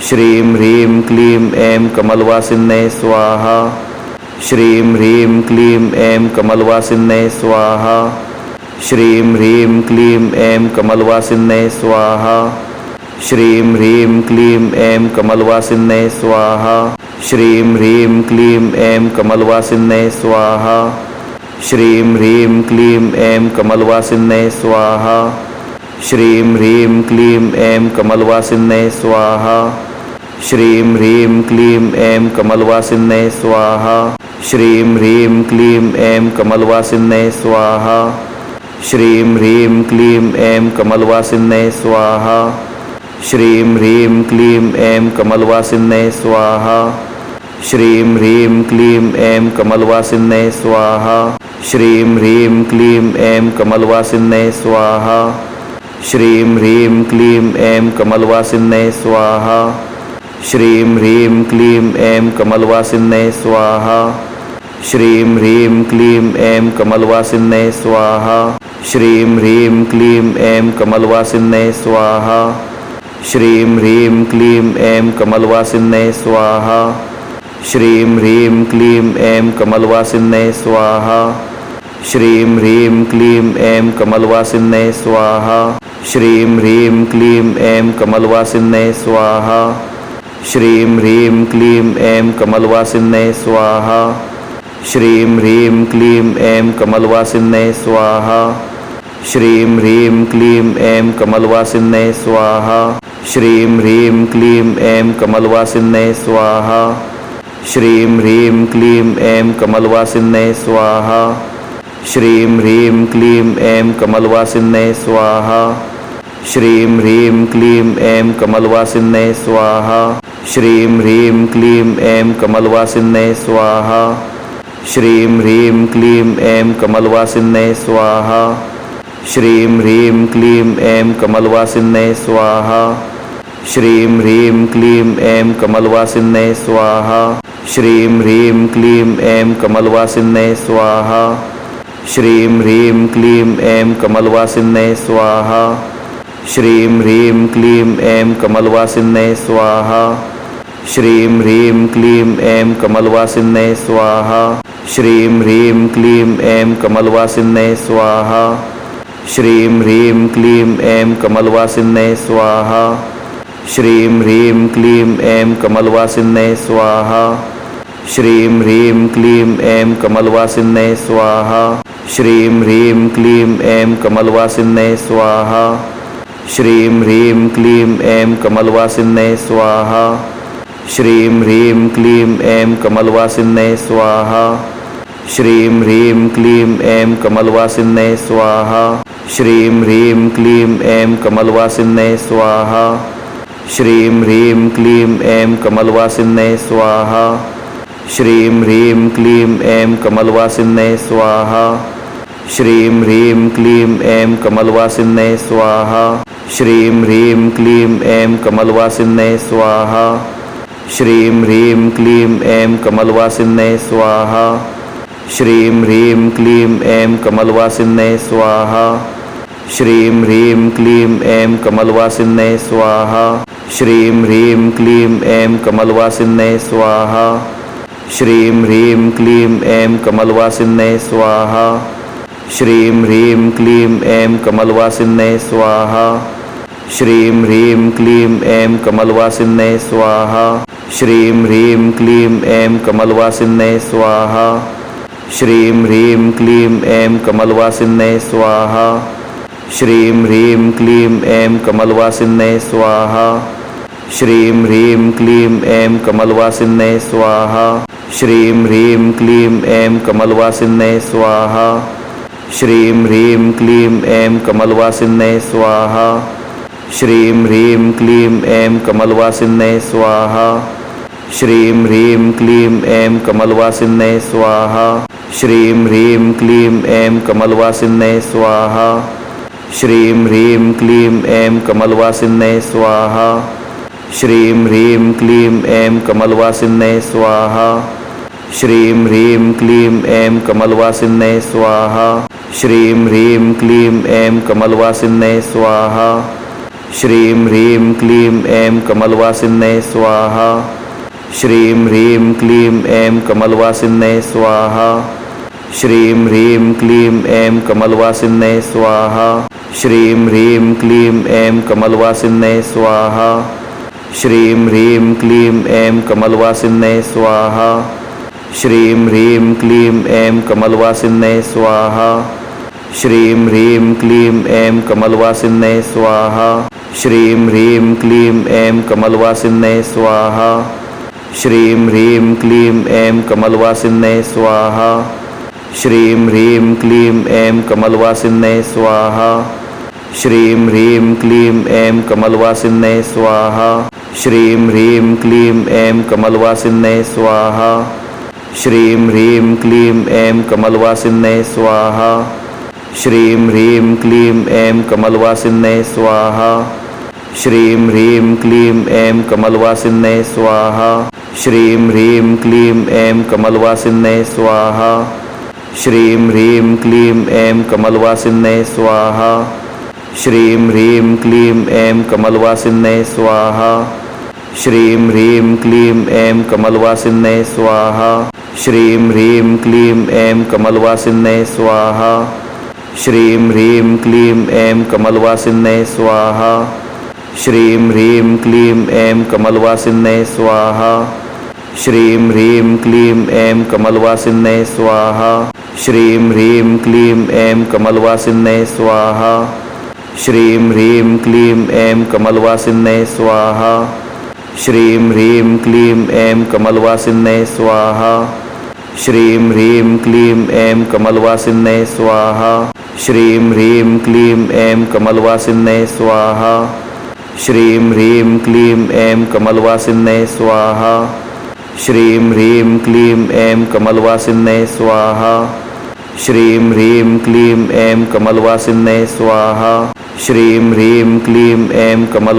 شی کملے ہی کملے ہری کلی کمل شیم ہی کمل شیم حی کملے ہری کل ایمل شی کملے ہی کملے ہی کملے ہی کملے ہی کمل شیم حی کمل شیم حی کمل اس شیح کلی کملے کلی کمل شی کمل شی کملے ہی کمل شی کمل شی کمل شیح کلی کملے ہی کملے سوا شی کملے ہی کمل شیم کلی کمل شی کملے سوا شی کملے ہی کمل شیم کلی کملے ہی کمل شیم کلی کمل شی کھی کمل شیم کلی کمل کملے ہی کملے ہی کمل شیم کلی کمل شیم ہی کمل شی کمل شی حملے ہی کملے ہی کملے ہی کمل کل ایمل شیم کلی کمل شی کمل شی حملے ہی کملے ہی کملے ہی کملے ہی کمل شیم ہی کمل شی کمل شی کملے ہری کلی کملے ہی کملے ہی کملے ہری کمل شیم حی کمل شی کملے ہی کملے ہی کملے ہی کمل شیم حی کمل شیم حی کملے شی کمل شی کملے کلی کمل شی کملے ہی کملے کلی ایمل شی کمل شی حملے شیح کلی کملے ہی کملے کلی کمل شی حملے ہی کمل شیم کل کمل شی کمل شیح کلی کملے ہی کملے ہی کملے ہی کمل شی کمل شی کمل شیم کل کمل شی ہی کلی کملے ہی کملے ہی کملے ہی کمل شی کمل شی کمل کل ایمل اس شیح کلی کملے ہی کمل شیم کلی کملے ہی کمل شیم کلی کمل شی کھی کمل شیم کلی کمل